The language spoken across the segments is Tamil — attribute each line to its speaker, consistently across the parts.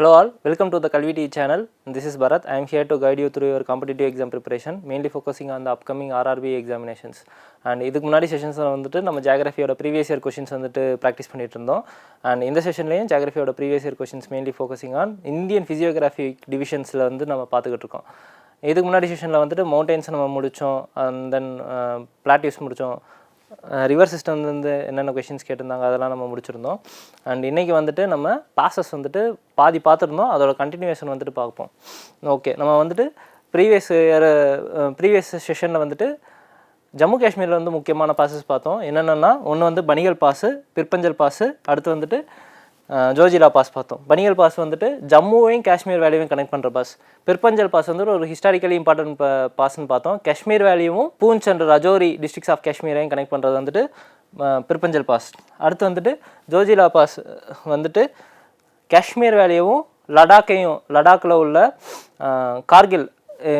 Speaker 1: Hello all, welcome to the Kalvi T channel. This is Bharat. I am here to guide you through your competitive exam preparation, mainly focusing on the upcoming RRB examinations. And இதுக்கு முன்னாடி செஷன்ஸில் வந்துட்டு நம்ம ஜாகிரஃபியோட ப்ரீவியஸ் இயர் கொஷின்ஸ் வந்துட்டு ப்ராக்டிஸ் பண்ணிட்டு இருந்தோம் அண்ட் இந்த செஷன்லேயும் ஜாகிரஃபியோட previous year questions mainly focusing on Indian physiography டிவிஷன்ஸில் வந்து நம்ம பார்த்துக்கிட்டு இருக்கோம் இதுக்கு முன்னாடி செஷனில் வந்துட்டு மவுண்டெயின்ஸ் நம்ம முடித்தோம் அண்ட் தென் பிளாட்டிவ்ஸ் uh, முடித்தோம் ரிவர் சிஸ்டம் வந்து என்னென்ன கொஷின்ஸ் கேட்டிருந்தாங்க அதெல்லாம் நம்ம முடிச்சிருந்தோம். அண்ட் இன்றைக்கி வந்துட்டு நம்ம பாசஸ் வந்துட்டு பாதி பார்த்துருந்தோம் அதோட கண்டினியூவேஷன் வந்துட்டு பார்ப்போம். ஓகே நம்ம வந்துட்டு ப்ரீவியஸ் இயர் ப்ரீவியஸ் செஷனில் வந்துட்டு ஜம்மு காஷ்மீரில் வந்து முக்கியமான பாசஸ் பார்த்தோம். என்னென்னா ஒன்று வந்து பனிகள் பாஸு பிற்பஞ்சல் பாஸு அடுத்து வந்துட்டு ஜோஜிலா பாஸ் பார்த்தோம். பனிகள் பாஸ் வந்துட்டு ஜம்முவையும் காஷ்மீர் வேலையும் கனெக்ட் பண்ணுற பாஸ் பிற்பஞ்சல் பாஸ் வந்து ஒரு ஹிஸ்டாரிக்கலி இம்பார்ட்டன்ட் பாஸ்ன்னு பார்த்தோம். காஷ்மீர் வேலையும் Poonch and Rajouri districts of காஷ்மீரையும் connect பண்ணுறது வந்துட்டு பிற்பஞ்சல் பாஸ் அடுத்து வந்துட்டு ஜோஜிலா பாஸ் வந்துட்டு காஷ்மீர் வேலியவும் லடாக்கையும் லடாக்கில் உள்ள கார்கில்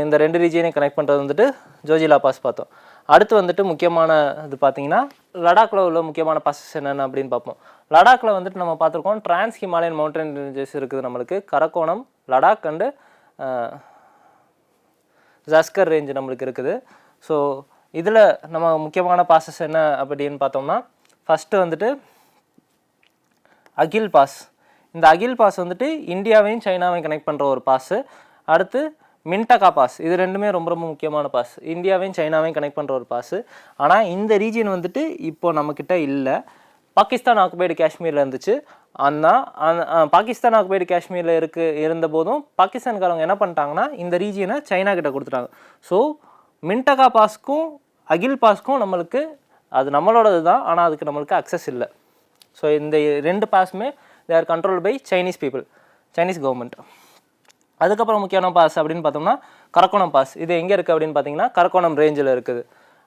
Speaker 1: இந்த ரெண்டு ரீஜியனையும் கனெக்ட் பண்ணுறது வந்துட்டு ஜோஜிலா பாஸ் பார்த்தோம். அடுத்து வந்துட்டு முக்கியமான இது பார்த்தீங்கன்னா லடாக்கில் உள்ள முக்கியமான பாசஸ் என்னென்ன அப்படின்னு பார்ப்போம். லடாக்கில் வந்துட்டு நம்ம பார்த்துருக்கோம் டிரான்ஸ் ஹிமாலயன் மவுண்டன் ரேஞ்சஸ் இருக்குது நம்மளுக்கு. கரக்கோணம் லடாக் அண்டு ஜஸ்கர் ரேஞ்சு நம்மளுக்கு இருக்குது. ஸோ இதில் நம்ம முக்கியமான பாசஸ் என்ன அப்படின்னு பார்த்தோம்னா ஃபஸ்ட்டு வந்துட்டு அகில் பாஸ் இந்த அகில் பாஸ் வந்துட்டு இந்தியாவையும் சைனாவையும் கனெக்ட் பண்ணுற ஒரு பாஸு அடுத்து மின்டகா பாஸ். இது ரெண்டுமே ரொம்ப ரொம்ப முக்கியமான பாஸ். இந்தியாவையும் சைனாவையும் கனெக்ட் பண்ணுற ஒரு பாஸ். ஆனால் இந்த ரீஜியன் வந்துட்டு இப்போ நம்மக்கிட்ட இல்லை. பாகிஸ்தான் ஆக்குபைடு காஷ்மீரில் இருந்துச்சு. ஆனால் அந்த- பாகிஸ்தான் ஆக்குபைடு காஷ்மீரில் இருக்கு இருந்த போதும் என்ன பண்ணிட்டாங்கன்னா இந்த ரீஜியனை சைனா கிட்ட கொடுத்துட்டாங்க. ஸோ மின்டகா பாஸ்க்கும் அகில் பாஸ்க்கும் நம்மளுக்கு அது நம்மளோடது தான். ஆனால் அதுக்கு நம்மளுக்கு அக்சஸ் இல்லை. ஸோ இந்த ரெண்டு பாஸுமே they are control by Chinese people Chinese government அதுக்கப்புறம் முக்கியமான பாஸ் அப்படின்னு பார்த்தோம்னா கரக்கோணம் பாஸ் இது எங்கே இருக்குது அப்படின்னு பார்த்தீங்கன்னா கரக்கோணம் ரேஞ்சில் இருக்குது.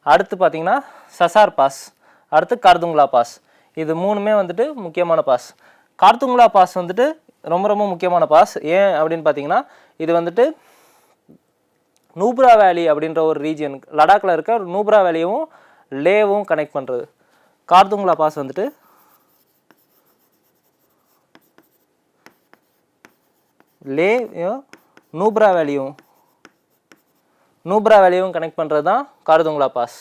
Speaker 1: அடுத்து பார்த்தீங்கன்னா சசார் பாஸ் அடுத்து கார்துங்லா பாஸ் இது மூணுமே வந்துட்டு முக்கியமான பாஸ் கார்த்துங்களா பாஸ் வந்துட்டு ரொம்ப ரொம்ப முக்கியமான பாஸ் ஏன் அப்படின்னு பார்த்தீங்கன்னா இது வந்துட்டு நூப்ரா வேலி அப்படின்ற ஒரு ரீஜியன் லடாக்ல இருக்க நூப்ரா வேலியும் லேவும் கனெக்ட் பண்ணுறது கார்துங்லா பாஸ் வந்துட்டு லே நூப்ரா வேலியும். நூப்ரா வேலியும் கனெக்ட் பண்ணுறது தான் கார்துங்லா பாஸ்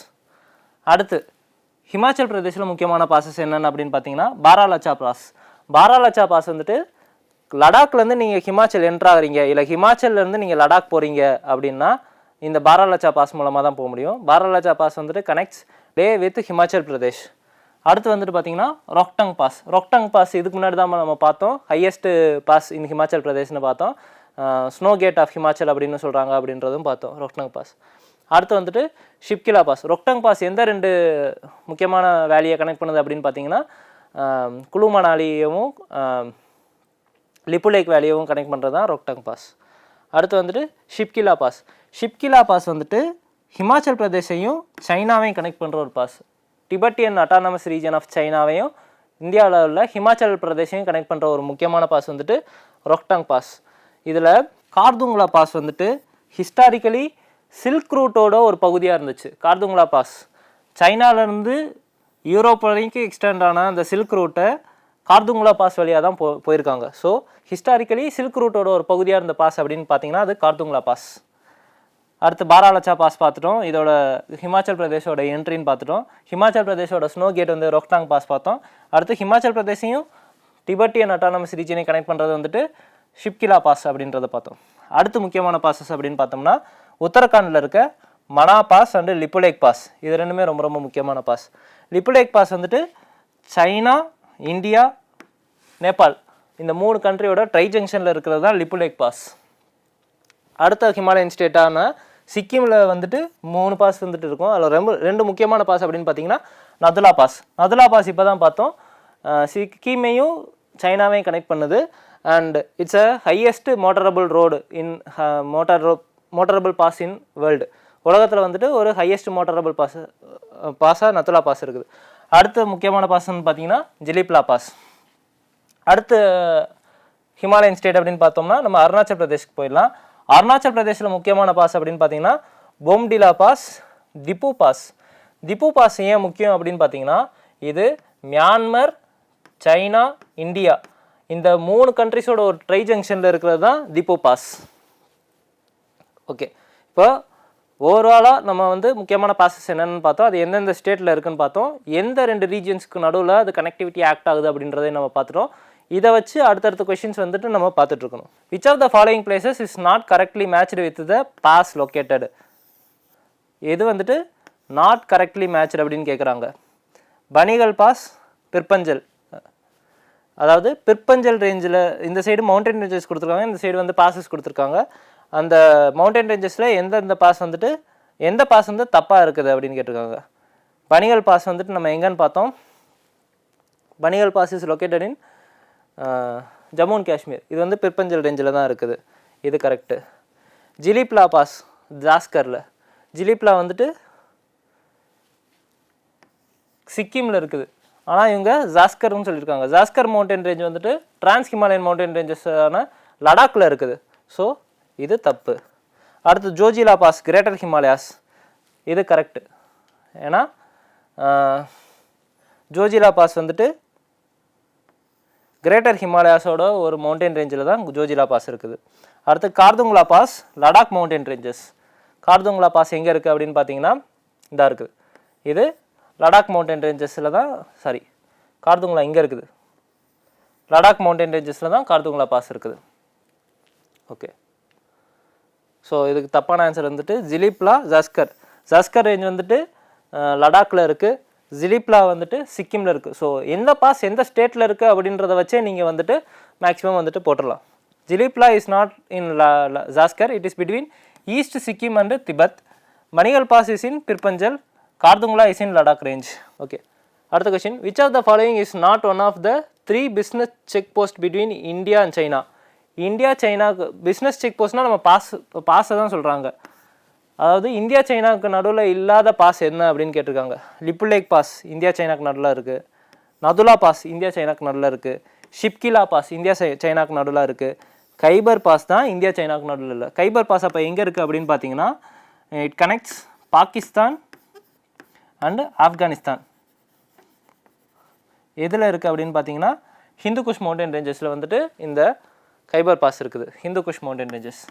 Speaker 1: அடுத்து ஹிமாச்சல் பிரதேசில் முக்கியமான பாசஸ் என்னென்ன அப்படின்னு பார்த்தீங்கன்னா பாராலச்சா பாஸ் பாராலச்சா பாஸ் வந்துட்டு லடாக்லேருந்து நீங்கள் ஹிமாச்சல் என்ட்ராகறீங்க இல்லை ஹிமாச்சல்லேருந்து நீங்கள் லடாக் போகிறீங்க அப்படின்னா இந்த பாராலச்சா பாஸ் மூலமாக தான் போக முடியும். பாராலச்சா பாஸ் வந்துட்டு கனெக்ட்ஸ் லே வித் ஹிமாச்சல் பிரதேஷ். அடுத்து வந்துட்டு பார்த்தீங்கன்னா ரொக்டங் பாஸ் ரொக்டங் பாஸ் இதுக்கு முன்னாடி தான் நம்ம பார்த்தோம். ஹையஸ்ட் பாஸ் இன் ஹிமாச்சல் பிரதேஷ்னு பார்த்தோம். ஸ்னோ கேட் ஆஃப் ஹிமாச்சல் அப்படின்னு சொல்கிறாங்க அப்படின்றதும் பார்த்தோம் ரொக்டங் பாஸ் அடுத்து வந்துட்டு ஷிப்கிலா பாஸ் ரொக்டங் பாஸ் எந்த ரெண்டு முக்கியமான வேலியை கனெக்ட் பண்ணுது அப்படின்னு பார்த்தீங்கன்னா குழு குளு மணாலியவும் லிப்பு லேக் வேலியவும் கனெக்ட் பண்ணுறது தான் ரொக்டங் பாஸ் அடுத்து வந்துட்டு ஷிப்கிலா பாஸ் ஷிப்கிலா பாஸ் வந்துட்டு ஹிமாச்சல் பிரதேசையும் சைனாவையும் கனெக்ட் பண்ணுற ஒரு pass Tibetan autonomous region of சைனாவையும் இந்தியாவில் உள்ள ஹிமாச்சல் பிரதேசையும் கனெக்ட் பண்ணுற ஒரு முக்கியமான பாஸ் வந்துட்டு ரொக்டாங் பாஸ் இதில் கார்துங்லா பாஸ் வந்துட்டு ஹிஸ்டாரிக்கலி சில்க் ரூட்டோட ஒரு பகுதியாக இருந்துச்சு. கார்துங்லா பாஸ் சைனாலேருந்து யூரோப் வரைக்கும் எக்ஸ்டெண்ட் ஆன அந்த சில்க் ரூட்டை கார்துங்லா பாஸ் வழியாக தான் போ போயிருக்காங்க. ஸோ ஹிஸ்டாரிக்கலி சில்க் ரூட்டோட ஒரு பகுதியாக இருந்த பாஸ் அப்படின்னு பார்த்தீங்கன்னா அது கார்துங்லா பாஸ் அடுத்து பாராலச்சா பாஸ் பார்த்துட்டோம். இதோட ஹிமாச்சல் பிரதேஷோட என்ட்ரின்னு பார்த்துட்டோம். ஹிமாச்சல் பிரதேஷோட ஸ்னோ கேட் வந்து ரொக்டாங் பாஸ் பார்த்தோம். அடுத்து ஹிமாச்சல் பிரதேசையும் டிபெட்டியன் அட்டானமஸ் ரீஜனை கனெக்ட் பண்ணுறது வந்துட்டு ஷிப்கிலா பாஸ் அப்படின்றத பார்த்தோம். அடுத்து முக்கியமான பாசஸ் அப்படின்னு பார்த்தோம்னா உத்தரகாண்டில் இருக்க Mana pass and Lipulekh pass இது ரெண்டுமே ரொம்ப ரொம்ப முக்கியமான பாஸ் லிப்புலேக் பாஸ் வந்துட்டு சைனா இந்தியா நேபாள் இந்த மூணு கண்ட்ரியோட ட்ரை ஜங்ஷனில் இருக்கிறது தான் லிப்புலேக் பாஸ் அடுத்த ஹிமாலயன் ஸ்டேட்டான சிக்கிமில் வந்துட்டு மூணு பாஸ் வந்துட்டு இருக்கும். அதில் ரொம்ப ரெண்டு முக்கியமான பாஸ் அப்படின்னு பார்த்தீங்கன்னா நதுலா பாஸ் நதுலா பாஸ் இப்போ தான் பார்த்தோம் சிக்கிமையும் சைனாவையும் கனெக்ட் பண்ணுது. And it's a highest motorable road in motor row motorable pass in world உலகத்தில் வந்துட்டு ஒரு ஹையஸ்ட் மோட்டரபிள் பாஸ் பாஸாக நத்துலா பாஸ் இருக்குது. அடுத்த முக்கியமான பாஸ்ன்னு பார்த்தீங்கன்னா ஜிலிப்லா பாஸ் அடுத்து ஹிமாலயன் ஸ்டேட் அப்படின்னு பார்த்தோம்னா நம்ம அருணாச்சல் பிரதேஷ்க்கு போயிடலாம். அருணாச்சல் பிரதேசில் முக்கியமான பாஸ் அப்படின்னு பார்த்தீங்கன்னா Bomdila pass Diphu pass Diphu pass ஏன் முக்கியம் அப்படின்னு பார்த்தீங்கன்னா இது மியான்மர் சைனா இந்தியா இந்த மூணு கண்ட்ரிஸோட ஒரு ட்ரை ஜங்ஷனில் இருக்கிறது தான் திப்பு பாஸ் ஓகே இப்போ ஓவராலாக நம்ம வந்து முக்கியமான பாசஸ் என்னென்னு பார்த்தோம். அது எந்தெந்த ஸ்டேட்டில் இருக்குன்னு பார்த்தோம். எந்த ரெண்டு ரீஜன்ஸ்க்கு நடுவில் அது கனெக்டிவிட்டி ஆக்ட் ஆகுது அப்படின்றதே நம்ம பார்த்துட்டோம். இதை வச்சு அடுத்தடுத்த கொஷின்ஸ் வந்துட்டு நம்ம பார்த்துட்ருக்கணும். Which of the following places is not correctly matched with the pass located எது வந்துட்டு நாட் கரெக்ட்லி மேட்ச்டு அப்படின்னு கேட்குறாங்க பனிகள் பாஸ் பிற்பஞ்சல். அதாவது பிற்பஞ்சல் ரேஞ்சில் இந்த சைடு மவுண்டன் ரேஞ்சஸ் கொடுத்துருக்காங்க இந்த சைடு வந்து பாசஸ் கொடுத்துருக்காங்க. அந்த மவுண்டன் ரேஞ்சஸில் எந்தெந்த பாஸ் வந்துட்டு எந்த பாஸ் வந்து தப்பாக இருக்குது அப்படின்னு கேட்டிருக்காங்க. பனிகள் பாஸ் வந்துட்டு நம்ம எங்கேன்னு பார்த்தோம். Banihal pass is located in Jammu and Kashmir. இது வந்து பிற்பஞ்சல் ரேஞ்சில் தான் இருக்குது. இது கரெக்டு ஜிலிப்லா பாஸ் ஜாஸ்கரில். ஜிலிப்லா வந்துட்டு சிக்கிமில் இருக்குது. ஆனால் இவங்க ஜாஸ்கர்னு சொல்லியிருக்காங்க. ஜாஸ்கர் மவுண்டன் ரேஞ்ச் வந்துட்டு டிரான்ஸ் ஹிமாலயன் மவுண்டன் ரேஞ்சஸான லடாக்கில் இருக்குது. ஸோ இது தப்பு. அடுத்து ஜோஜிலா பாஸ் கிரேட்டர் ஹிமாலயாஸ் இது கரெக்டு ஏன்னா ஜோஜிலா பாஸ் வந்துட்டு கிரேட்டர் ஹிமாலயாஸோட ஒரு மவுண்டன் ரேஞ்சில் தான் ஜோஜிலா பாஸ் இருக்குது. அடுத்து Khardung La pass Ladakh mountain ranges. Khardung La pass எங்கே இருக்குது அப்படின்னு பார்த்தீங்கன்னா இதாக இருக்குது இது லடாக் மவுண்டன் ரேஞ்சஸில் தான் சாரி கார்துங்லா இங்கே இருக்குது. லடாக் மவுண்டன் ரேஞ்சஸில் தான் கார்துங்லா பாஸ் இருக்குது. ஓகே ஸோ இதுக்கு தப்பான ஆன்சர் வந்துட்டு ஜிலிப்லா ஜஸ்கர். ஜஸ்கர் ரேஞ்ச் வந்துட்டு லடாக்கில் இருக்குது ஜிலிப்லா வந்துட்டு சிக்கிமில் இருக்குது ஸோ எந்த பாஸ் எந்த ஸ்டேட்டில் இருக்குது அப்படின்றத வச்சே நீங்கள் வந்துட்டு மேக்ஸிமம் வந்துட்டு போட்டுடலாம் Jelep La is not in Zanskar it is between east Sikkim and Tibet மணிகல் pass is in Pir Panjal Khardung La is in Ladakh range okay அடுத்த question which of the following is not one of the three business check post between India and China India சைனாக்கு business check போஸ்ட்னால் நம்ம பாஸ் பாஸை தான் சொல்கிறாங்க அதாவது இந்தியா சைனாக்கு நடுவில் இல்லாத பாஸ் என்ன அப்படின்னு கேட்டிருக்காங்க? லிப்புலேக் பாஸ் இந்தியா சைனாக்கு நடுவில் இருக்குது நதுலா பாஸ் இந்தியா சைனாக்கு நடுவில் இருக்குது ஷிப்கிலா பாஸ் இந்தியா சை- சைனாக்கு நடுவில் இருக்குது கைபர் பாஸ் தான் இந்தியா சைனாக்கு நடுவில் இல்லை. கைபர் பாஸ் அப்போ எங்கே இருக்குது அப்படின்னு பார்த்தீங்கன்னா it connects Pakistan and Afghanistan. எதில் இருக்குது அப்படின்னு பார்த்தீங்கன்னா ஹிந்து குஷ் மவுண்டன் ரேஞ்சஸில் வந்துட்டு இந்த கைபர் பாஸ் இருக்குது. Hindu Kush mountain ranges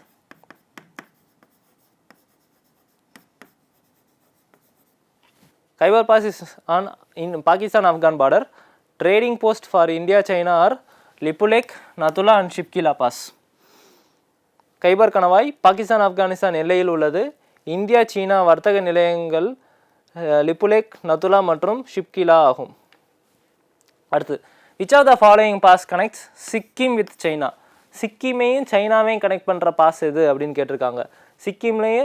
Speaker 1: Khyber pass is on in Pakistan Afghan border trading post for India China or Lipulekh Nathu La and Shipki La pass Khyber கணவாய் பாகிஸ்தான் ஆப்கானிஸ்தான் எல்லையில் உள்ளது. இந்தியா சீனா வர்த்தக நிலையங்கள் லிப்புலேக் நதுலா மற்றும் ஷிப்கிலா ஆகும். அடுத்து which of the following pass connects Sikkim with China சிக்கிமையும் சைனாவையும் கனெக்ட் பண்ணுற பாஸ் எது அப்படின்னு கேட்டிருக்காங்க. சிக்கிம்லேயே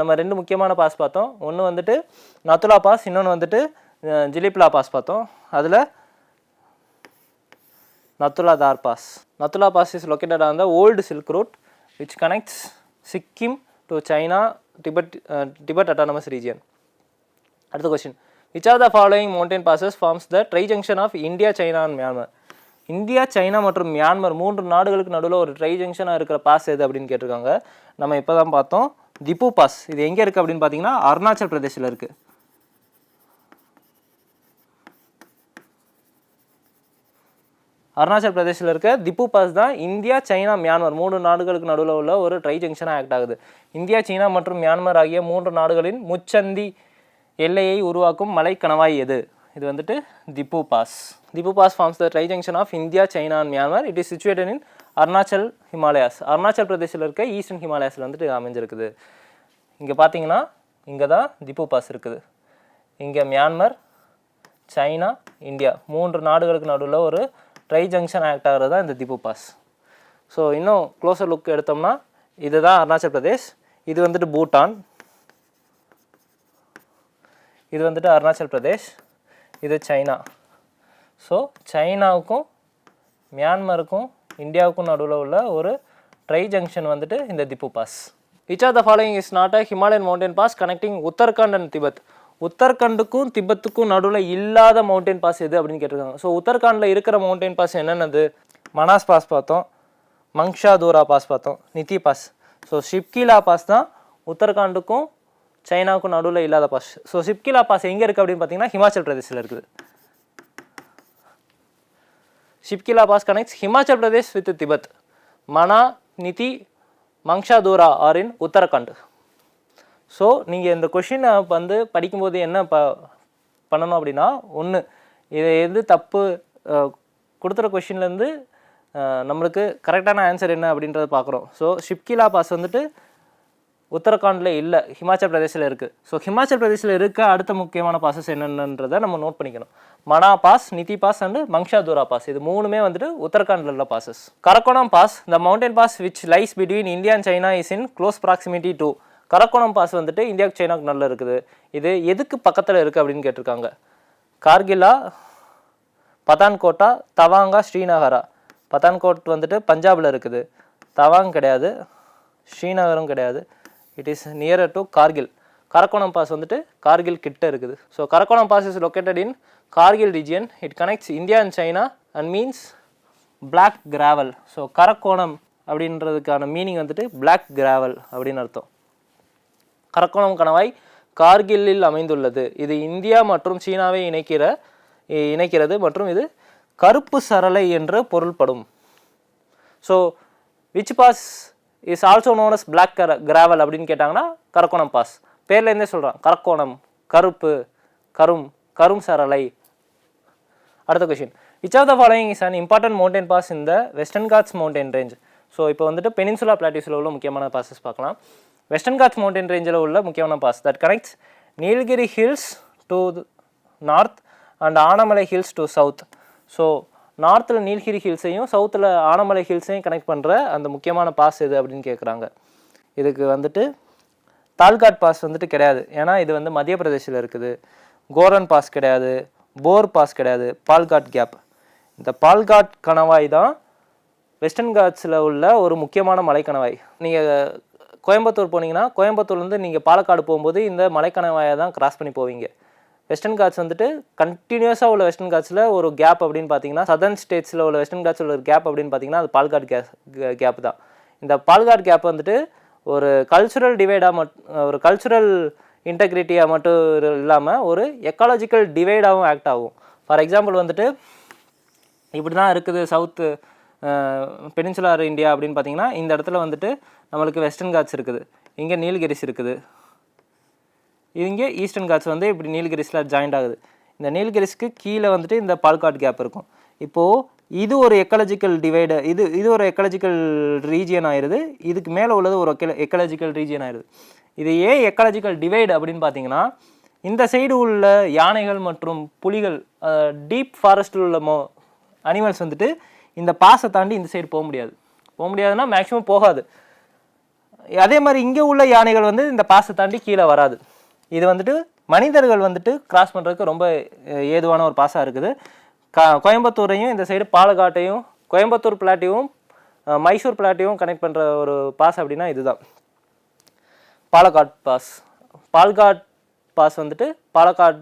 Speaker 1: நம்ம ரெண்டு முக்கியமான பாஸ் பார்த்தோம். ஒன்று வந்துட்டு நத்துலா பாஸ் இன்னொன்று வந்துட்டு ஜிலிப்லா பாஸ் பார்த்தோம். அதில் நத்துலா தார் pass Nathu La pass is located on the old silk route which connects Sikkim to China Tibet Tibet autonomous region அடுத்த question which are the following mountain passes forms the tri junction of India China and Myanmar India China மற்றும் மியான்மர் மூன்று நாடுகளுக்கு நடுவில் ஒரு ட்ரை ஜங்ஷனாக இருக்கிற பாஸ் எது அப்படின்னு கேட்டிருக்காங்க. நம்ம இப்போ தான் பார்த்தோம். திப்பு பாஸ் இது எங்கே இருக்குது அப்படின்னு பார்த்தீங்கன்னா அருணாச்சல் பிரதேசில் இருக்குது அருணாச்சல் பிரதேசில் இருக்க திப்பு பாஸ் தான் இந்தியா சைனா மியான்மர் மூன்று நாடுகளுக்கு நடுவில் உள்ள ஒரு ட்ரை ஜங்ஷனாக ஆக்ட் ஆகுது. இந்தியா சீனா மற்றும் மியான்மர் ஆகிய மூன்று நாடுகளின் முச்சந்தி எல்லையை உருவாக்கும் மலை கணவாய் எது? இது வந்துட்டு Diphu pass Diphu pass forms the tri junction of India China and Myanmar it is situated in Arunachal Himalayas Arunachal பிரதேசில் இருக்க ஈஸ்டர்ன் ஹிமாலயாஸில் வந்துட்டு அமைஞ்சிருக்குது. இங்கே பார்த்தீங்கன்னா இங்கே தான் திப்பு பாஸ் இருக்குது. இங்கே மியான்மர் சைனா இந்தியா மூன்று நாடுகளுக்கு நடுவில் ஒரு ட்ரை ஜங்ஷன் ஆக்ட் ஆகிறது தான் இந்த திப்பு பாஸ் ஸோ இன்னும் க்ளோஸர் லுக் எடுத்தோம்னா இதுதான் அருணாச்சல் பிரதேஷ் இது வந்துட்டு பூட்டான் இது வந்துட்டு அருணாச்சல் பிரதேஷ் இது சைனா ஸோ சைனாவுக்கும் மியான்மருக்கும் இந்தியாவுக்கும் நடுவில் உள்ள ஒரு ட்ரை ஜங்ஷன் வந்துட்டு இந்த Diphu pass which are the following is not a Himalayan mountain pass connecting Uttarakhand and Tibet உத்தரகாண்டுக்கும் திபெத்துக்கும் நடுவில் இல்லாத மவுண்டன் பாஸ் எது அப்படின்னு கேட்டிருக்காங்க. ஸோ உத்தரகாண்டில் இருக்கிற மவுண்டன் பாஸ் என்னென்னது? மனாஸ் பாஸ் பார்த்தோம். மங்ஷா தூரா பாஸ் பார்த்தோம். Niti pass so Shipki La pass தான் உத்தரகாண்டுக்கும் சைனாவுக்கும் நடுவில் இல்லாத பாஸ் ஸோ ஷிப்கிலா பாஸ் எங்கே இருக்குது அப்படின்னு பார்த்தீங்கன்னா ஹிமாச்சல் பிரதேசில் இருக்குது. Shipki La pass connects Himachal Pradesh with Tibet Mana Niti Mangsha Dhura are in Uttarakhand so நீங்கள் இந்த கொஷினை வந்து படிக்கும்போது என்ன ப பண்ணணும் அப்படின்னா ஒன்று இதை எது தப்பு கொடுத்துற கொஷின்லேருந்து நம்மளுக்கு கரெக்டான ஆன்சர் என்ன அப்படின்றத பார்க்குறோம் ஸோ ஷிப்கிலா பாஸ் வந்துட்டு உத்தரகாண்டில் இல்லை ஹிமாச்சல் பிரதேசில் இருக்குது ஸோ ஹிமாச்சல் பிரதேசில் இருக்க அடுத்த முக்கியமான பாசஸ் என்னென்னன்றதை நம்ம நோட் பண்ணிக்கணும். Mana pass Niti pass and Mangshadhura pass. இது மூணுமே வந்துட்டு உத்தரகாண்டில் உள்ள passes Karakoram pass the mountain pass which lies between India and China is in close proximity to Karakoram pass வந்துட்டு இந்தியாவுக்கு சைனாக்கு நல்ல இருக்குது. இது எதுக்கு பக்கத்தில் இருக்குது அப்படின்னு கேட்டிருக்காங்க. கார்கிலா பதான்கோட்டா தவாங்கா ஸ்ரீநகரா. பதான்கோட் வந்துட்டு பஞ்சாபில் இருக்குது. தவாங் கிடையாது ஸ்ரீநகரும் கிடையாது. It is nearer to Kargil Karakoram pass வந்துட்டு கார்கில் கிட்ட இருக்குது. So Karakoram pass is located in Kargil region it connects India and China and means black gravel so Karakoram அப்படின்றதுக்கான மீனிங் வந்துட்டு பிளாக் கிராவல் அப்படின்னு அர்த்தம். கரக்கோணம் கணவாய் கார்கில்லில் அமைந்துள்ளது. இது இந்தியா மற்றும் சீனாவை இணைக்கிற இணைக்கிறது மற்றும் இது கருப்பு சரளை என்று பொருள்படும். So which pass is also known as black கர கிராவல் அப்படின்னு கேட்டாங்கன்னா கரக்கோணம் பாஸ். பேர்லேருந்தே சொல்கிறான் கரக்கோணம் கருப்பு கரும் கரும் சரலை அடுத்த question which of the following is an important mountain pass இந்த Western Ghats mountain range so இப்போ வந்துட்டு பெனின்சுலா பிளாட்டிஸில் உள்ள முக்கியமான பாசஸ் பார்க்கலாம். வெஸ்டர்ன் காட்ஸ் மவுண்டன் ரேஞ்சில் உள்ள முக்கியமான pass that connects Nilgiri hills to north and Anamalai hills to south so நார்த்தில் நீலகிரி ஹில்ஸையும் சவுத்தில் ஆனமலை ஹில்ஸையும் கனெக்ட் பண்ணுற அந்த முக்கியமான பாஸ் எது அப்படின்னு கேட்குறாங்க இதுக்கு வந்துட்டு தால்காட் பாஸ் வந்துட்டு கிடையாது. ஏன்னா இது வந்து மத்திய பிரதேசில் இருக்குது. கோரன் பாஸ் கிடையாது. போர் பாஸ் கிடையாது. பால்காட் கேப் இந்த பால்காட் கணவாய் தான் வெஸ்டர்ன் காட்ஸில் உள்ள ஒரு முக்கியமான மலைக்கணவாய். நீங்கள் கோயம்புத்தூர் போனீங்கன்னா கோயம்புத்தூர்லேருந்து நீங்கள் பாலக்காடு போகும்போது இந்த மலைக்கணவாயை தான் கிராஸ் பண்ணி போவீங்க. வெஸ்டர்ன் காட்ஸ் வந்துட்டு கண்டினியூஸாக உள்ள வெஸ்டர்ன் காட்ஸில் ஒரு கேப் அப்படின்னு பார்த்தீங்கன்னா சதர்ன் ஸ்டேட்ஸில் உள்ள வெஸ்டர்ன் காட்ஸில் ஒரு கேப் அப்படின்னு பார்த்தீங்கன்னா அது பால்காட் கேஸ் கேப் தான். இந்த பால்காட் கேப் வந்துட்டு ஒரு கல்ச்சுரல் டிவைடாக மட் ஒரு கல்ச்சுரல் இன்டெகிரிட்டியாக மட்டும் இல்லாமல் ஒரு எக்காலஜிக்கல் டிவைடாகவும் ஆக்ட் ஆகும். ஃபார் எக்ஸாம்பிள் வந்துட்டு இப்படி தான் இருக்குது சவுத்து பெனின்சுலார் இந்தியா அப்படின்னு பார்த்தீங்கன்னா இந்த இடத்துல வந்துட்டு நம்மளுக்கு வெஸ்டர்ன் காட்ஸ் இருக்குது. இங்கே நீலகிரிஸ் இருக்குது. இங்கே ஈஸ்டர்ன் காட்ஸ் வந்து இப்படி நீலகிரிஸில் ஜாயிண்ட் ஆகுது. இந்த நீலகிரிஸ்க்கு கீழே வந்துட்டு இந்த பால்காட் கேப் இருக்கும். இப்போது இது ஒரு எக்கலஜிக்கல் டிவைடு இது இது ஒரு எக்கலஜிக்கல் ரீஜியன் ஆயிடுது இதுக்கு மேலே உள்ளது ஒரு எக்கலஜிக்கல் ரீஜியன் ஆயிடுது இது ஏன் எக்கலஜிக்கல் டிவைடு அப்படின்னு பார்த்தீங்கன்னா இந்த சைடு உள்ள யானைகள் மற்றும் புலிகள் டீப் ஃபாரஸ்ட்டில் உள்ள மோ அனிமல்ஸ் வந்துட்டு இந்த பாஸை தாண்டி இந்த சைடு போக முடியாது. போக முடியாதுன்னா மேக்ஸிமம் போகாது. அதே மாதிரி இங்கே உள்ள யானைகள் வந்து இந்த பாஸை தாண்டி கீழே வராது. இது வந்துட்டு மனிதர்கள் வந்துட்டு கிராஸ் பண்ணுறதுக்கு ரொம்ப ஏதுவான ஒரு பாஸாக இருக்குது. க கோயம்புத்தூரையும் இந்த சைடு பாலக்காட்டையும் கோயம்புத்தூர் பிளாட்டையும் மைசூர் பிளாட்டையும் கனெக்ட் பண்ணுற ஒரு பாஸ் அப்படின்னா இதுதான். பாலக்காட் பாஸ் பால்காட் பாஸ் வந்துட்டு பாலக்காட்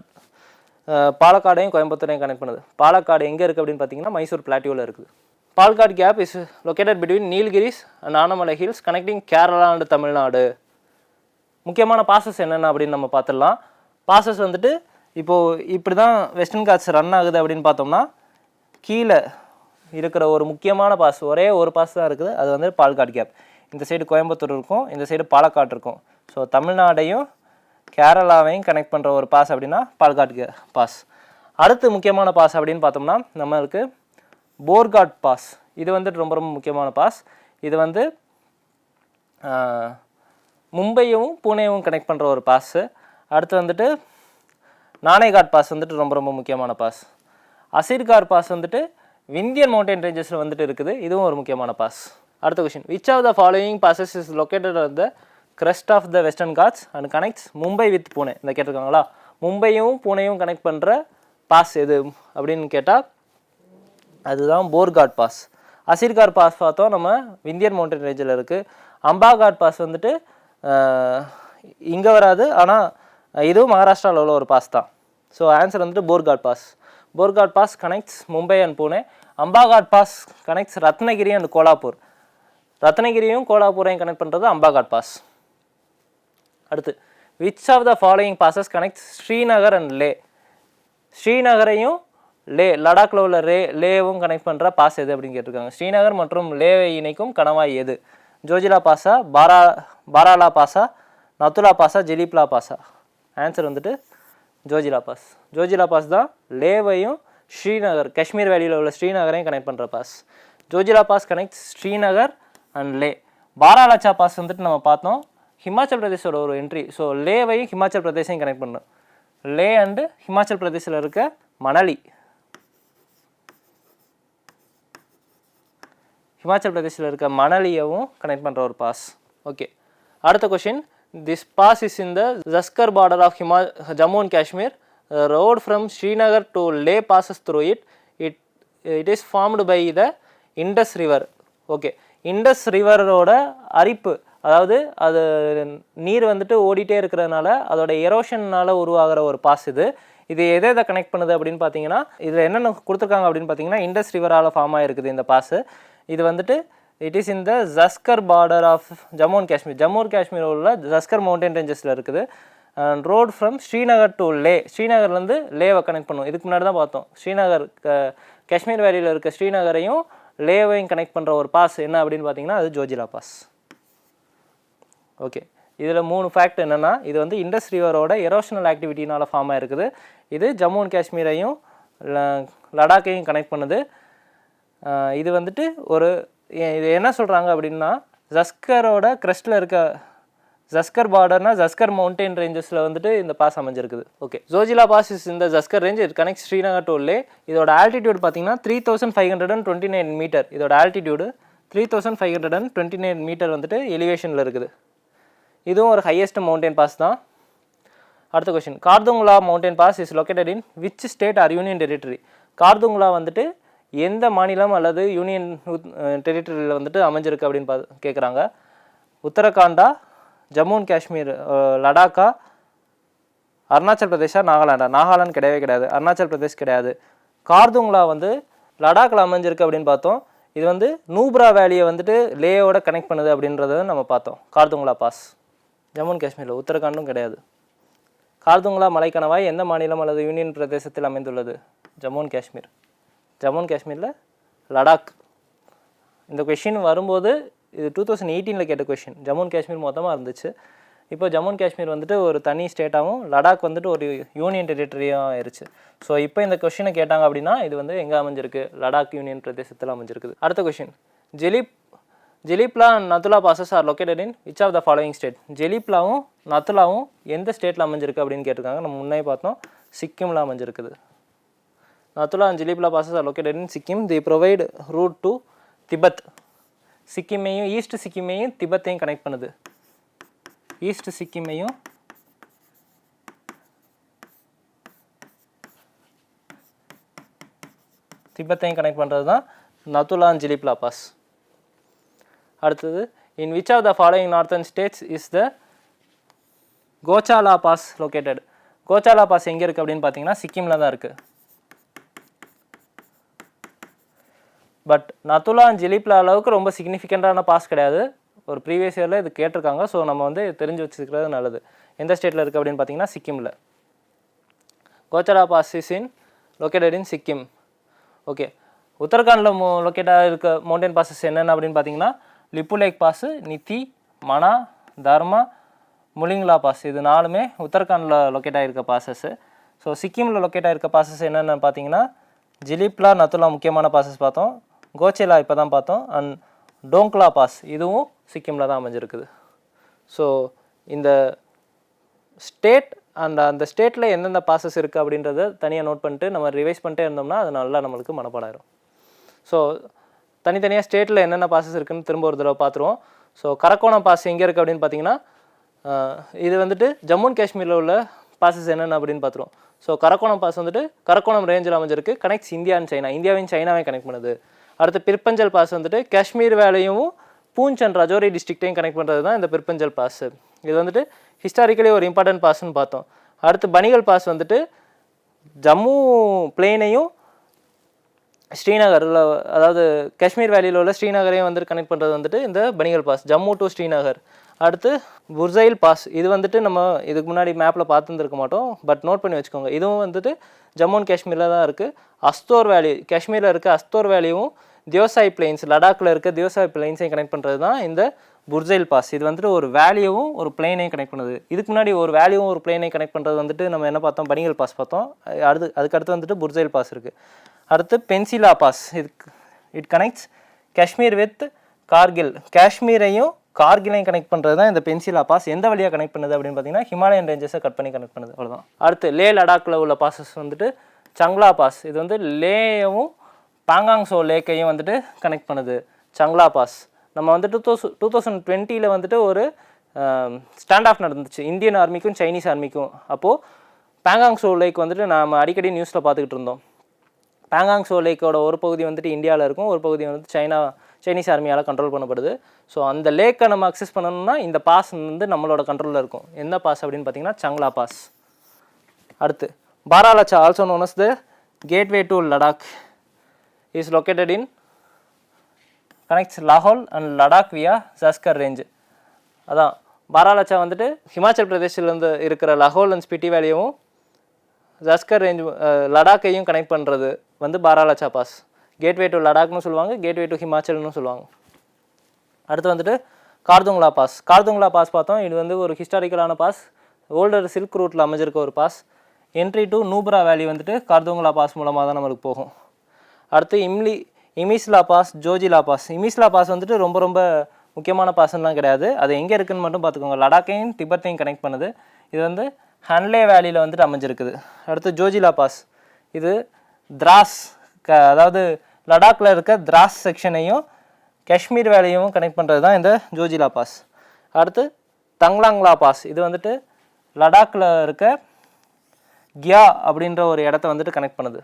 Speaker 1: பாலக்காடையும் கோயம்புத்தூரையும் கனெக்ட் பண்ணுது. பாலக்காடு எங்கே இருக்குது அப்படின்னு பார்த்தீங்கன்னா மைசூர் பிளாட்டியோவில் இருக்குது. Palghat gap is located between Nilgiris and Anamalai hills connecting Kerala and Tamil Nadu முக்கியமான பாசஸ் என்னென்ன அப்படின்னு நம்ம பார்த்துடலாம். பாசஸ் வந்துட்டு இப்போது இப்படி தான் வெஸ்டர்ன் காட்ஸ் ரன் ஆகுது அப்படின்னு பார்த்தோம்னா கீழே இருக்கிற ஒரு முக்கியமான பாஸ் ஒரே ஒரு பாஸ் தான் இருக்குது. அது வந்து பால்காட் கேப் இந்த சைடு கோயம்புத்தூர் இருக்கும் இந்த சைடு பாலக்காடு இருக்கும். ஸோ தமிழ்நாடையும் கேரளாவையும் கனெக்ட் பண்ணுற ஒரு பாஸ் அப்படின்னா பால்காட் கே பாஸ் அடுத்து முக்கியமான பாஸ் அப்படின்னு பார்த்தோம்னா நம்மளுக்கு போர்காட் பாஸ் இது வந்துட்டு ரொம்ப ரொம்ப முக்கியமான பாஸ் இது வந்து மும்பையும் பூனேவும் கனெக்ட் பண்ணுற ஒரு பாஸு அடுத்து வந்துட்டு நானேகாட் பாஸ் வந்துட்டு ரொம்ப ரொம்ப முக்கியமான பாஸ் அசீர்கார் பாஸ் வந்துட்டு விந்தியன் மவுண்டன் ரேஞ்சஸில் வந்துட்டு இருக்குது. இதுவும் ஒரு முக்கியமான பாஸ் அடுத்த question which of the following passes is located of the crest of the Western Ghats and connects Mumbai with Pune இந்த கேட்டிருக்காங்களா? மும்பையும் புனேயும் கனெக்ட் பண்ணுற பாஸ் எது அப்படின்னு கேட்டால் அதுதான் போர்காட் பாஸ் அசீர்கார் பாஸ் பார்த்தோம். நம்ம விந்தியன் மவுண்டன் ரேஞ்சில் இருக்குது அம்பாகாட் பாஸ் வந்துட்டு இங்கே வராது. ஆனால் இதுவும் மகாராஷ்டிராவில் உள்ள ஒரு பாஸ் தான். ஸோ ஆன்சர் வந்துட்டு Bhor Ghat pass Bhor Ghat pass connects Mumbai and Pune Amba Ghat pass connects Ratnagiri and Kolhapur ரத்னகிரியும் கோலாப்பூரையும் கனெக்ட் பண்ணுறது அம்பாகாட் பாஸ் அடுத்து which of the following passes connect Srinagar and Leh ஸ்ரீநகரையும் Leh லடாக்கில் உள்ள ரே லேவும் கனெக்ட் பண்ணுற பாஸ் எது அப்படின்னு கேட்டிருக்காங்க. ஸ்ரீநகர் மற்றும் லேவை இணைக்கும் கணவாய் எது? ஜோஜிலா பாஸா பாரா பாராலா பாஸா நத்துலா பாஸா ஜெலிப்லா பாசா ஆன்சர் வந்துட்டு ஜோஜிலா பாஸ் ஜோஜிலா பாஸ் தான் லேவையும் ஸ்ரீநகர் காஷ்மீர் வேலியில் உள்ள ஸ்ரீநகரையும் கனெக்ட் பண்ணுற pass Zoji La pass connect Srinagar and Leh Baralacha pass வந்துட்டு நம்ம பார்த்தோம். ஹிமாச்சல் பிரதேஷோட ஒரு என்ட்ரி ஸோ லேவையும் ஹிமாச்சல் பிரதேசையும் கனெக்ட் பண்ணும் லே அண்டு ஹிமாச்சல் பிரதேசில் இருக்க மணலி ஹிமாச்சல் பிரதேசில் இருக்க மணலியவும் கனெக்ட் பண்ணுற ஒரு பாஸ் ஓகே அடுத்த question this pass is in the Zanskar border of Hima Jammu and Kashmir road from Srinagar to Leh passes through it it it is formed by the Indus river okay Indus ரிவரோட அரிப்பு அதாவது அது நீர் வந்துட்டு ஓடிட்டே இருக்கிறதுனால அதோட எரோஷன்னால் உருவாகிற ஒரு பாஸ் இது. இது எதை எதை கனெக்ட் பண்ணுது அப்படின்னு பார்த்தீங்கன்னா இதில் என்னென்ன கொடுத்துருக்காங்க அப்படின்னு பார்த்தீங்கன்னா இண்டஸ் ரிவரால் ஃபார்ம் ஆகிருக்குது இந்த பாஸு இது வந்துட்டு it is in the Zanskar border of Jammu and Kashmir Jammu and Kashmir உள்ள ஜஸ்கர் மவுண்டன் ரேஞ்சஸில் இருக்குது. Road from Srinagar to Leh ஸ்ரீநகர்லேருந்து லேவை கனெக்ட் பண்ணுவோம் இதுக்கு முன்னாடி தான் பார்த்தோம். ஸ்ரீநகர் க- காஷ்மீர் வேலியில் இருக்க ஸ்ரீநகரையும் லேவையும் கனெக்ட் பண்ணுற ஒரு பாஸ் என்ன அப்படின்னு பார்த்தீங்கன்னா அது ஜோஜிலா பாஸ் ஓகே இதில் மூணு ஃபேக்ட் என்னென்னா இது வந்து இண்டஸ் ரிவரோட எரோஷனல் ஆக்டிவிட்டினால ஃபார்ம் ஆகிருக்குது இது ஜம்மு அண்ட் காஷ்மீரையும் லடாக்கையும் கனெக்ட் பண்ணுது. இது வந்துட்டு ஒரு இது என்ன சொல்கிறாங்க அப்படின்னா ஜஸ்கரோட கிரஸ்டில் இருக்க ஜஸ்கர் பார்டர்னா ஜஸ்கர் மவுண்டைன் ரேஞ்சஸில் வந்துட்டு இந்த பாஸ் அமைஞ்சிருக்குது. ஓகே ஜோஜிலா பாஸ் இஸ் இந்த Zanskar range it connect Srinagar டூல்லே இதோட ஆல்டிடியூட் பார்த்தீங்கன்னா three thousand five hundred and twenty nine metre இதோட altitude three thousand five hundred and twenty nine metre வந்துட்டு எலிவேஷனில் இருக்குது. இதுவும் ஒரு ஹையஸ்ட் மவுண்டைன் பாஸ் தான். அடுத்த question Khardung La mountain pass is located in which state or union territory Khardung La வந்துட்டு எந்த மாநிலம் அல்லது யூனியன் டெரிட்டரியில் வந்துட்டு அமைஞ்சிருக்கு அப்படின்னு பா கேட்குறாங்க உத்தரகாண்டா ஜம்மு அண்ட் காஷ்மீர் லடாக்கா அருணாச்சல் பிரதேஷா நாகாலாண்டா. நாகாலாந்து கிடையவே கிடையாது. அருணாச்சல் பிரதேஷ் கிடையாது. கார்துங்லா வந்து லடாக்கில் அமைஞ்சிருக்கு அப்படின்னு பார்த்தோம். இது வந்து நூப்ரா வேலியை வந்துட்டு லேயோட கனெக்ட் பண்ணுது அப்படின்றத நம்ம பார்த்தோம். கார்துங்லா பாஸ் ஜம்மு அண்ட் காஷ்மீரில். உத்தரகாண்டும் கிடையாது. கார்துங்லா மலைக்கணவாய் எந்த மாநிலம் அல்லது யூனியன் பிரதேசத்தில் அமைந்துள்ளது? ஜம்மு அண்ட் காஷ்மீர். ஜம்மு அண்ட் காஷ்மீரில் லடாக். இந்த கொஷின் வரும்போது இது டூ தௌசண்ட் எயிட்டீனில் கேட்ட கொஷின் ஜம்மு அண்ட் காஷ்மீர் மொத்தமாக இருந்துச்சு. இப்போ ஜம்மு அண்ட் காஷ்மீர் வந்துட்டு ஒரு தனி ஸ்டேட்டாகவும் லடாக் வந்துட்டு ஒரு யூனியன் டெரிட்டரியாக ஆயிருச்சு. ஸோ இப்போ இந்த கொஷினை கேட்டாங்க அப்படின்னா இது வந்து எங்கே அமைஞ்சிருக்கு? லடாக் யூனியன் பிரதேசத்தில் அமைஞ்சிருக்குது. அடுத்த question Jelep Jelep La and Nathu La passes are located in which of the following state ஜெலிப்லாவும் நத்துலாவும் எந்த ஸ்டேட்டில் அமைஞ்சிருக்கு அப்படின்னு கேட்டிருக்காங்க. நம்ம முன்னே பார்த்தோம் சிக்கிமில் அமைஞ்சிருக்குது. Nathula and Jelepla passes are located in Sikkim the provide route to Tibet சிக்கிமையும் east சிக்கிமையும் திபெத்தையும் கனெக்ட் பண்ணுது. ஈஸ்ட் சிக்கிமையும் திபத்தையும் கனெக்ட் பண்ணுறது தான் நத்துலா அண்ட் ஜிலிப்லா பாஸ் அடுத்தது in which of the following northern states is the Kochala pass located Kochala pass எங்கே இருக்குது அப்படின்னு பார்த்தீங்கன்னா சிக்கிமில் தான் இருக்குது பட் நத்துலா அண்ட் ஜிலிப்லா அளவுக்கு ரொம்ப சிக்னிஃபிகண்ட்டான பாஸ் கிடையாது. ஒரு ப்ரீவியஸ் இயரில் இது கேட்டிருக்காங்க. ஸோ நம்ம வந்து தெரிஞ்சு வச்சுக்கிறது நல்லது. எந்த ஸ்டேட்டில் இருக்குது அப்படின்னு பார்த்தீங்கன்னா சிக்கிமில். Kochara pass is in located in Sikkim. Okay உத்தரகாண்டில் மோ லொக்கேட்டாக இருக்க மவுண்டைன் பாசஸ் என்னென்ன அப்படின்னு பார்த்தீங்கன்னா லிப்பு லேக் பாஸு நித்தி மனா தர்மா முலிங்லா பாஸ் இது நாலுமே உத்தரகாண்டில் லொக்கேட் ஆகிருக்க பாசஸ்ஸு ஸோ சிக்கிமில் லொக்கேட் ஆகிருக்க பாசஸ் என்னென்னு பார்த்தீங்கன்னா ஜிலிப்லா நத்துலா முக்கியமான பாசஸ் பார்த்தோம். கோச்சேலா இப்போ தான் பார்த்தோம். அண்ட் டோங்க்லா பாஸ் இதுவும் சிக்கிமில் தான் அமைஞ்சிருக்குது. ஸோ இந்த ஸ்டேட் அண்ட் அந்த ஸ்டேட்டில் எந்தெந்த பாசஸ் இருக்குது அப்படின்றத தனியாக நோட் பண்ணிட்டு நம்ம ரிவைஸ் பண்ணிட்டே இருந்தோம்னா அது நல்லா நம்மளுக்கு மனப்பாடாயிரும். ஸோ தனித்தனியாக ஸ்டேட்டில் என்னென்ன பாசஸ் இருக்குதுன்னு திரும்ப ஒரு தடவை பார்த்துருவோம். ஸோ கரக்கோணம் பாஸ் எங்கே இருக்குது அப்படின்னு பார்த்தீங்கன்னா இது வந்துட்டு ஜம்மு அண்ட் காஷ்மீரில் உள்ள பாசஸ் என்னென்ன அப்படின்னு பார்த்துருவோம். ஸோ கரக்கோணம் பாஸ் வந்துட்டு கரக்கோணம் ரேஞ்சில் அமைஞ்சிருக்கு. கனெக்ட்ஸ் இந்தியா அண்ட் சைனா இந்தியாவையும் சைனாவையும் கனெக்ட் பண்ணுது. அடுத்து பிற்பஞ்சல் பாஸ் வந்துட்டு காஷ்மீர் வேலையும் பூஞ்ச் அண்ட் ரஜோரி டிஸ்ட்ரிக்டையும் கனெக்ட் பண்ணுறது தான் இந்த பிற்பஞ்சல் பாஸ் இது வந்துட்டு ஹிஸ்டாரிக்கலி ஒரு இம்பார்ட்டன்ட் பாஸ்ன்னு பார்த்தோம். அடுத்து பனிகல் பாஸ் வந்துட்டு ஜம்மு பிளேனையும் ஸ்ரீநகரில் அதாவது காஷ்மீர் வேலியில் உள்ள ஸ்ரீநகரையும் வந்துட்டு கனெக்ட் பண்ணுறது வந்துட்டு இந்த பனிகல் பாஸ் ஜம்மு டு ஸ்ரீநகர். அடுத்து புர்சைல் பாஸ் இது வந்துட்டு நம்ம இதுக்கு முன்னாடி மேப்பில் பார்த்துருந்துருக்க மாட்டோம் பட் நோட் பண்ணி வச்சுக்கோங்க. இதுவும் வந்துட்டு ஜம்மு அண்ட் காஷ்மீரில் தான் இருக்குது அஸ்தோர் வேலி காஷ்மீரில் இருக்க அஸ்தோர் வேலியும் தியோசாய் பிளைன்ஸ் லடாக்கில் இருக்க தியோசாய் பிளைன்ஸையும் கனெக்ட் பண்ணுறது தான் இந்த புர்ஜைல் பாஸ் இது வந்துட்டு ஒரு வேலியவும் ஒரு பிளைனையும் கனெக்ட் பண்ணுது. இதுக்கு முன்னாடி ஒரு வேலியும் ஒரு பிளைனையும் கனெக்ட் பண்ணுறது வந்துட்டு நம்ம என்ன பார்த்தோம்? பனிங்கல் பாஸ் பார்த்தோம். அடுத்து அதுக்கு அடுத்து வந்துட்டு புர்ஜைல் பாஸ் இருக்குது அடுத்து பென்சிலா பாஸ் இது it connects Kashmir with Kargil காஷ்மீரையும் கார்கிலையும் கனெக்ட் பண்ணுறது தான் இந்த பென்சிலா பாஸ் எந்த வழியாக கனெக்ட் பண்ணுது அப்படின்னு பார்த்தீங்கன்னா ஹிமாலயன் ரேஞ்சஸை கட் பண்ணி கனெக்ட் பண்ணுது. அவ்வளோதான் அடுத்து லே லடாக்கில் உள்ள பாசஸ் வந்துட்டு சங்லா பாஸ் இது வந்து லேயவும் பாங்காங்சோ லேக்கையும் வந்துட்டு கனெக்ட் பண்ணுது. சங்லா பாஸ் நம்ம வந்து டூ தௌசண்ட் டூ தௌசண்ட் டுவெண்ட்டியில் வந்துட்டு ஒரு ஸ்டாண்ட் ஆஃப் நடந்துச்சு. இந்தியன் ஆர்மிக்கும் சைனீஸ் ஆர்மிக்கும் அப்போது பேங்காங்சோ லேக் வந்துட்டு நாம் அடிக்கடி நியூஸில் பார்த்துக்கிட்டு இருந்தோம். பேங்காங்சோ லேக்கோட ஒரு பகுதி வந்துட்டு இந்தியாவில் இருக்கும். ஒரு பகுதி வந்துட்டு சைனா சைனீஸ் ஆர்மியால் கண்ட்ரோல் பண்ணப்படுது. ஸோ அந்த லேக்கை நம்ம அக்சஸ் பண்ணணும்னா இந்த பாஸ் வந்து நம்மளோட கண்ட்ரோலில் இருக்கும். என்ன பாஸ் அப்படின்னு பார்த்தீங்கன்னா சங்லா பாஸ் அடுத்து Baralacha also known as the gateway to Ladakh is located in connects Lahol and Ladakh via Zaskar range அதான் பாராலச்சா வந்துட்டு ஹிமாச்சல் பிரதேசிலேருந்து இருக்கிற லஹோல் அண்ட் ஸ்பிட்டி வேலியும் ஜஸ்கர் ரேஞ்ச் லடாக்கையும் கனெக்ட் பண்ணுறது வந்து பாராலச்சா பாஸ் கேட்வே டு லடாக்னு சொல்லுவாங்க கேட்வே டு ஹிமாச்சல்னு சொல்லுவாங்க. அடுத்து வந்துட்டு கார்துங்லா பாஸ் கார்துங்லா பாஸ் பார்த்தோம் இது வந்து ஒரு ஹிஸ்டாரிக்கலான பாஸ் ஓல்டர் சில்க் ரூட்டில் அமைஞ்சிருக்க ஒரு பாஸ் என்ட்ரி டு நூப்ரா வேலி வந்துட்டு கார்துங்லா பாஸ் மூலமாக தான் நம்மளுக்கு போகும். அடுத்து imli Imisla pass Zojila pass Imisla pass வந்துட்டு ரொம்ப ரொம்ப முக்கியமான பாஸ்லாம் கிடையாது. அது எங்கே இருக்குதுன்னு மட்டும் பார்த்துக்கோங்க. லடாக்கையும் திபெத்தையும் கனெக்ட் பண்ணுது. இது வந்து ஹன்லே வேலியில் வந்துட்டு அமைஞ்சிருக்குது. அடுத்து ஜோஜிலா பாஸ் இது திராஸ் க அதாவது லடாக்கில் இருக்க திராஸ் செக்ஷனையும் காஷ்மீர் வேலையும் கனெக்ட் பண்ணுறது தான் இந்த ஜோஜிலா பாஸ் அடுத்து தங்லாங்லா பாஸ் இது வந்துட்டு லடாக்கில் இருக்க கியா அப்படின்ற ஒரு இடத்த வந்துட்டு கனெக்ட் பண்ணுது.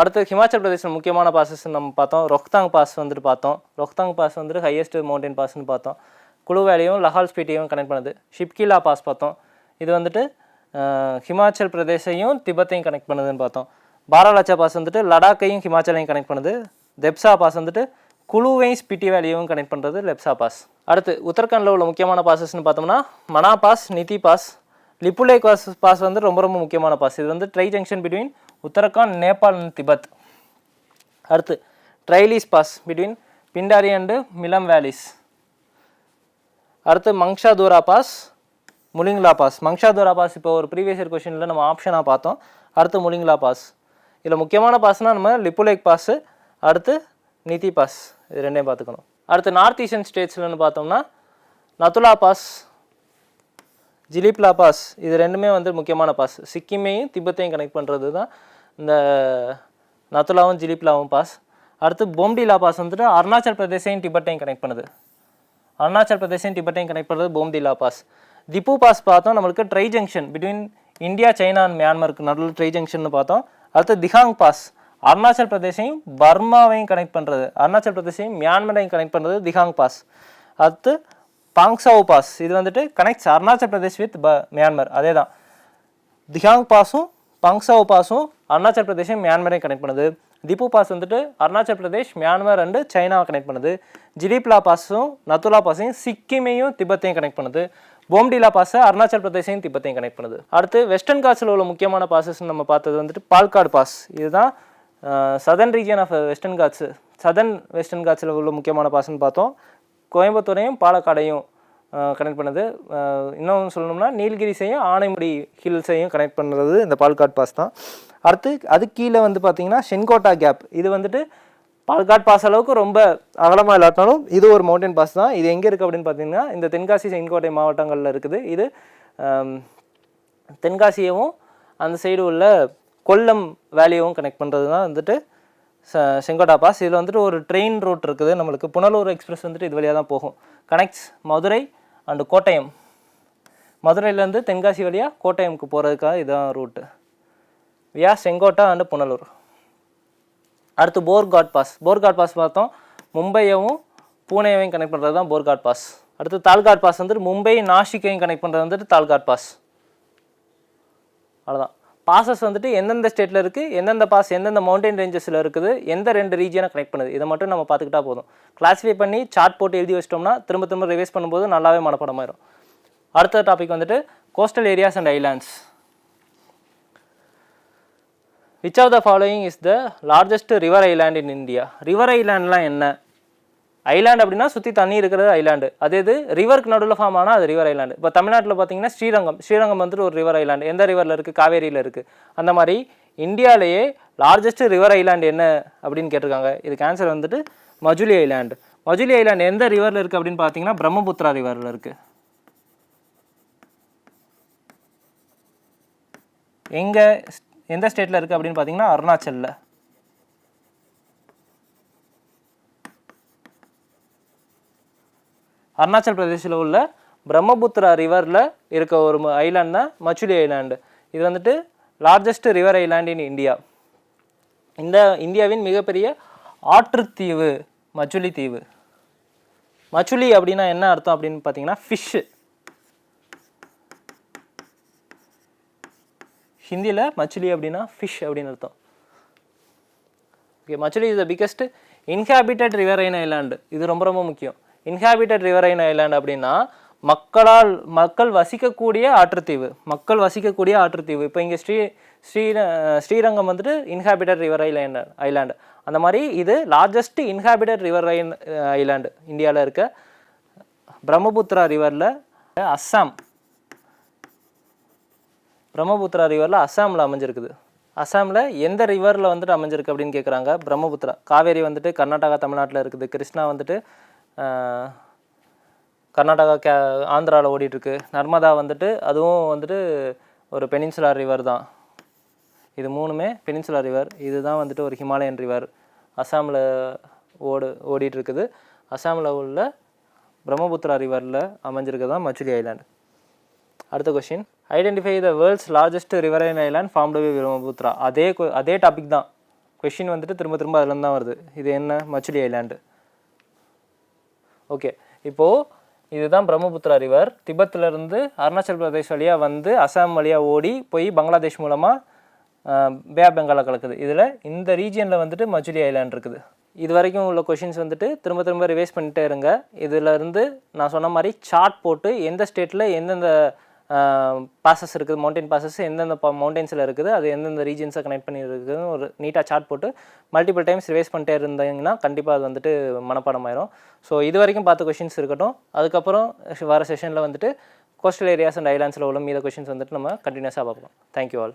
Speaker 1: அடுத்து ஹிமாச்சல் பிரதேசம் முக்கியமான பாசஸ் நம்ம பார்த்தோம். ரொக்தாங் பாஸ் வந்துட்டு பார்த்தோம். ரொக்தாங் பாஸ் வந்துட்டு ஹையஸ்ட் மவுண்டைன் பாஸ்னு பார்த்தோம். குழு வேலையும் லஹால் ஸ்பீட்டையும் கனெக்ட் பண்ணுது. ஷிப்கிலா பாஸ் பார்த்தோம். இது வந்துட்டு ஹிமாச்சல் பிரதேசையும் திபத்தையும் கனெக்ட் பண்ணுதுன்னு பார்த்தோம். பாராலாச்சா பாஸ் வந்துட்டு லடாக்கையும் ஹிமாச்சலையும் கனெக்ட் பண்ணுது. தெப்சா பாஸ் வந்துட்டு குழுவையும் ஸ்பிட்டி வேலையும் கனெக்ட் பண்ணுறது லெப்சா பாஸ் அடுத்து உத்தரகாண்டில் உள்ள முக்கியமான பாசஸ்னு பார்த்தோம்னா Mana pass Niti pass Lipulekh pass pass வந்து ரொம்ப ரொம்ப முக்கியமான பாஸ் இது வந்து tri junction between Uttarakhand Nepal and Tibet. அடுத்து Traill's pass between Pindari and Milam valleys அடுத்து Mangshadhura pass Mulingla pass. Mangshadhura pass இப்போ ஒரு ப்ரீவியஸ் இயர் கொஷினில் நம்ம ஆப்ஷனாக பார்த்தோம். அடுத்து முலிங்லா பாஸ். இதில் முக்கியமான பாஸ்னால் நம்ம லிப்புலேக் பாஸு அடுத்து நிதி பாஸ். இது ரெண்டையும் பார்த்துக்கணும். அடுத்து நார்த் ஈஸ்டர்ன் ஸ்டேட்ஸ்லன்னு பார்த்தோம்னா நத்துலா பாஸ் ஜிலிப்லா பாஸ். இது ரெண்டுமே வந்து முக்கியமான பாஸ் சிக்கிமையும் திபெத்தையும் கனெக்ட் பண்ணுறது தான் இந்த நத்துலாவும் ஜிலிப்லாவும் பாஸ். அடுத்து போம்டிலா பாஸ் வந்துட்டு அருணாச்சல் பிரதேசையும் டிபெட்டையும் கனெக்ட் பண்ணுது. அருணாச்சல் பிரதேசையும் டிபெட்டையும் கனெக்ட் பண்ணுறது போம்டிலா பாஸ். திப்பு பாஸ் பார்த்தோம் நம்மளுக்கு tri junction between India China and மியான்மருக்கு நடுவில் ட்ரை ஜங்ஷன் பார்த்தோம். அடுத்து திஹாங் பாஸ் அருணாச்சல் பிரதேசையும் பர்மாவையும் கனெக்ட் பண்ணுறது அருணாச்சல் பிரதேசையும் மியான்மரையும் கனெக்ட் பண்ணுறது திஹாங் பாஸ். அடுத்து பாங்சாவ் பாஸ் இது வந்துட்டு கனெக்ட்ஸ் அருணாச்சல் பிரதேஷ் வித் ப மியான்மர் அதே தான் திஹாங் பாஸும் பங்சாவ் பாஸும் அருணாச்சல் பிரதேஷும் மியான்மரையும் கனெக்ட் பண்ணுது. திப்பு பாஸ் வந்துட்டு அருணாச்சல் பிரதேஷ் மியான்மர் அண்டு சைனாவை கனெக்ட் பண்ணுது. ஜிலிப்லா பாஸும் நத்துலா பாஸையும் சிக்கிமையும் திபத்தையும் கனெக்ட் பண்ணுது. போம்டிலா பாஸை அருணாச்சல் பிரதேசையும் திபத்தையும் கனெக்ட் பண்ணுது. அடுத்து வெஸ்டர்ன் காட்ஸில் உள்ள முக்கியமான பாசஸ் நம்ம பார்த்தது வந்துட்டு பால்காடு பாஸ். இதுதான் southern region of western Ghats southern western காட்ஸில் உள்ள முக்கியமான பாஸ்ன்னு பார்த்தோம். கோயம்புத்தூரையும் பாலக்காடையும் கனெக்ட் பண்ணுது. அஹ் இன்னும் சொல்லணும்னா நீலகிரிஸையும் ஆனைமுடி ஹில்ஸையும் கனெக்ட் பண்ணுறது இந்த பால்காட் பாஸ் தான். அடுத்து அது கீழே வந்து பார்த்தீங்கன்னா சென்கோட்டா கேப் இது வந்துட்டு பால்காட் பாஸ் அளவுக்கு ரொம்ப அகலமாக இல்லாட்டாலும் இது ஒரு மவுண்டன் பாஸ் தான். இது எங்கே இருக்குது அப்படின்னு பார்த்தீங்கன்னா இந்த தென்காசி செங்கோட்டை மாவட்டங்களில் இருக்குது. இது தென்காசியவும் அந்த சைடு உள்ள கொல்லம் வேலியவும் கனெக்ட் பண்ணுறது தான் வந்துட்டு ச செங்கோட்டா பாஸ். இதில் வந்துட்டு ஒரு ட்ரெயின் ரூட் இருக்குது. நம்மளுக்கு புனலூர் எக்ஸ்பிரஸ் வந்துட்டு இது வழியாக தான் போகும். Connects Madurai and Kottayam. மதுரையிலேருந்து தென்காசி வழியாக கோட்டயமுக்கு போகிறதுக்காக இதுதான் route via Sengottai and Punalur. அடுத்து போர்காட் பாஸ். போர்காட் பாஸ் பார்த்தோம். மும்பையவும் பூனேவையும் கனெக்ட் பண்ணுறது தான் போர்காட் பாஸ். அடுத்து தால்காட் பாஸ் வந்துட்டு மும்பை நாஷிக்கையும் கனெக்ட் பண்ணுறது வந்துட்டு தால்காட் பாஸ். அவ்வளோதான் பாசஸ் வந்துட்டு எந்தெந்த ஸ்டேட்டில் இருக்குது எந்தெந்த பாஸ் எந்தெந்த மவுண்டைன் ரேஞ்சஸில் இருக்குது எந்த ரெண்டு ரீஜனை கனெக்ட் பண்ணுது. இதை மட்டும் நம்ம பார்த்துக்கிட்டா போதும். கிளாஸிஃபை பண்ணி சார்ட் போட்டு எழுதி வச்சிட்டோம்னா திரும்ப திரும்ப ரிவைஸ் பண்ணும்போது நல்லாவே மனப்படமாயிரும். அடுத்த டாபிக் வந்துட்டு coastal areas and islands which of the following is the largest river island in India river ஐலாண்ட்லாம் என்ன? ஐலாண்டு அப்படின்னா சுற்றி தண்ணி இருக்கிறது ஐலாண்டு அதே இது ரிவருக்கு நடுவில் ஃபார்ம் ஆனால் அது ரிவர் ஐலாண்டு இப்போ தமிழ்நாட்டில் பார்த்தீங்கன்னா ஸ்ரீரங்கம். ஸ்ரீரங்கம் வந்துட்டு ஒரு ரிவர் ஐலாண்டு எந்த ரிவரில் இருக்குது காவேரியில் இருக்குது அந்த மாதிரி இந்தியாவிலேயே லார்ஜஸ்ட் ரிவர் ஐலாண்டு என்ன அப்படின்னு கேட்டிருக்காங்க. இதுக்கு ஆன்சர் வந்துட்டு மஜுலி ஐலாண்டு மஜுலி ஐலாண்டு எந்த ரிவரில் இருக்குது அப்படின்னு பார்த்தீங்கன்னா பிரம்மபுத்திரா ரிவரில் இருக்குது எங்கே எந்த ஸ்டேட்டில் இருக்குது அப்படின்னு பார்த்தீங்கன்னா அருணாச்சலில். அருணாச்சல் பிரதேசில் உள்ள பிரம்மபுத்திரா ரிவரில் இருக்க ஒரு ஐலாண்ட் தான் மச்சுலி ஐலாண்டு இது வந்துட்டு largest river island in India இந்த இந்தியாவின் மிகப்பெரிய ஆற்றுத்தீவு மச்சுலி தீவு. மச்சுலி அப்படின்னா என்ன அர்த்தம் அப்படின்னு பார்த்தீங்கன்னா ஃபிஷ்ஷு ஹிந்தியில் மச்சுலி அப்படின்னா ஃபிஷ் அப்படின்னு அர்த்தம். Okay Majuli is the biggest inhabited in island இது ரொம்ப ரொம்ப முக்கியம். இன்ஹாபிட்டட் ரிவரைன் ஐலாண்ட் அப்படின்னா மக்களால் மக்கள் வசிக்கக்கூடிய ஆற்றுத்தீவு மக்கள் வசிக்கக்கூடிய ஆற்றுத்தீவு. இப்போ இங்கே ஸ்ரீ ஸ்ரீ ஸ்ரீரங்கம் வந்துட்டு இன்ஹாபிட்டட் ரிவர் ஐலாண்ட் ஐலாண்டு அந்த மாதிரி இது லார்ஜஸ்ட் இன்ஹாபிட்டட் ரிவர் ஐலாண்டு இந்தியாவில் இருக்க பிரம்மபுத்திரா ரிவரில் அஸ்ஸாம். பிரம்மபுத்திரா ரிவரில் அஸ்ஸாமில் அமைஞ்சிருக்குது. அஸ்ஸாமில் எந்த ரிவரில் வந்துட்டு அமைஞ்சிருக்கு அப்படின்னு கேட்குறாங்க பிரம்மபுத்திரா. காவேரி வந்துட்டு கர்நாடகா தமிழ்நாட்டில் இருக்குது. கிருஷ்ணா வந்துட்டு கர்நாடகா கே ஆந்திராவில் ஓடிட்டுருக்கு. நர்மதா வந்துட்டு அதுவும் வந்துட்டு ஒரு பெனின்சுலா ரிவர் தான். இது மூணுமே பெனின்சுலா ரிவர். இதுதான் வந்துட்டு ஒரு ஹிமாலயன் ரிவர். அஸ்ஸாமில் ஓடு ஓடிட்டுருக்குது. அஸ்ஸாமில் உள்ள பிரம்மபுத்திரா ரிவரில் அமைஞ்சிருக்கு தான் மச்சுலி ஐலாண்டு. அடுத்த question identify the world's largest riverine island formed by Brahmaputra. அதே அதே டாபிக் தான். கொஷின் வந்துட்டு திரும்ப திரும்ப அதுலேருந்து தான் வருது. இது என்ன? மச்சுலி ஐலாண்டு. ஓகே. இப்போது இதுதான் பிரம்மபுத்திரா ரிவர் திபெத்திலேருந்து அருணாச்சல் பிரதேஷ் வழியாக வந்து அசாம் வழியாக ஓடி போய் பங்களாதேஷ் மூலமாக பே ஆஃப் பெங்காலை கலக்குது. இதில் இந்த ரீஜியனில் வந்துட்டு மஜுலி ஐலாண்ட் இருக்குது. இது வரைக்கும் உள்ள கொஷின்ஸ் வந்துட்டு திரும்ப திரும்ப ரிவைஸ் பண்ணிட்டே இருங்க. இதில் இருந்து நான் சொன்ன மாதிரி சார்ட் போட்டு எந்த ஸ்டேட்டில் எந்தெந்த பாசஸ் இருக்குது மவுண்டைன் பாசஸ் எந்தெந்த மவுண்டைன்ஸில் இருக்குது அது எந்தெந்த ரீஜன்ஸை கனெக்ட் பண்ணி இருக்குதுன்னு ஒரு நீட்டாக சார்ட் போட்டு மல்டிபிள் டைம்ஸ் ரிவைஸ் பண்ணிட்டே இருந்தீங்கன்னா கண்டிப்பாக அது வந்துட்டு மனப்பாடம் ஆயிரும் ஸோ இது வரைக்கும் பார்த்த கொஷின்ஸ் இருக்கட்டும். அதுக்கப்புறம் வர செஷனில் வந்துட்டு கோஸ்டல் ஏரியாஸ் அண்ட் ஐலாண்ட்ஸில் உள்ள மீத கொஷின்ஸ் வந்துட்டு நம்ம கண்டினியூஸாக பார்ப்போம். Thank you all